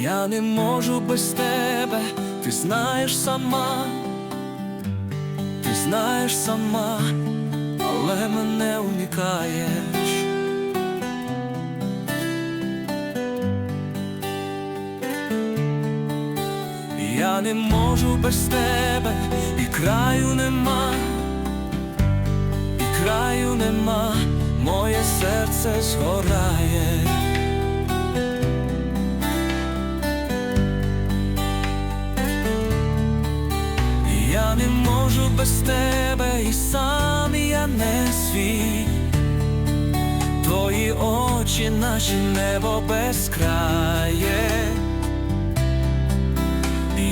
Я не можу без тебе, ти знаєш сама, ти знаєш сама, але мене уникаєш. Я не можу без тебе, і краю нема, і краю нема, моє серце згорає. Без тебе, і сам я не свій. Твої очі, наші небо безкрає.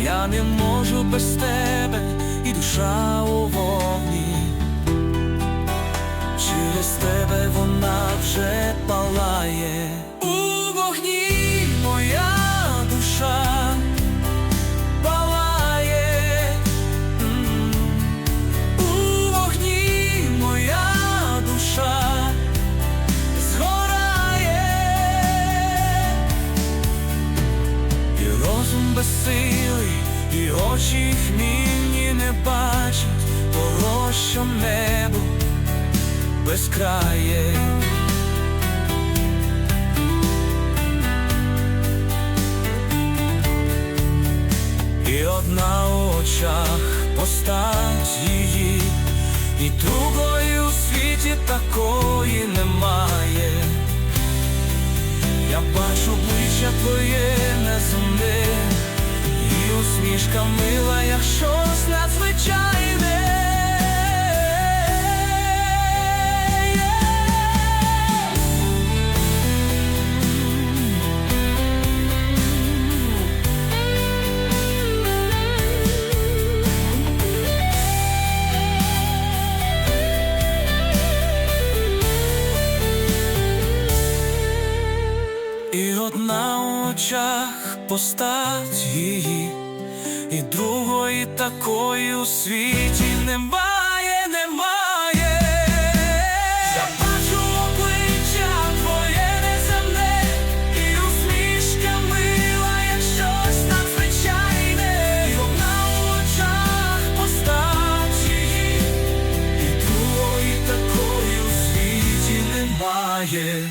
Я не можу без тебе, і душа у вогні. Через тебе вона вже очі хмільні не бачать того, що небо безкрає. І одна у очах постать її, і другої у світі такої немає. Я бачу обличчя твоє усмішка мила, як щось надзвичайне. І одна у очах постать її, і другої такої у світі немає, немає, я бачу обличчя твоє неземне, і усмішка мила, як щось надзвичайне, І вона в очах постачі, і другої такої у світі немає.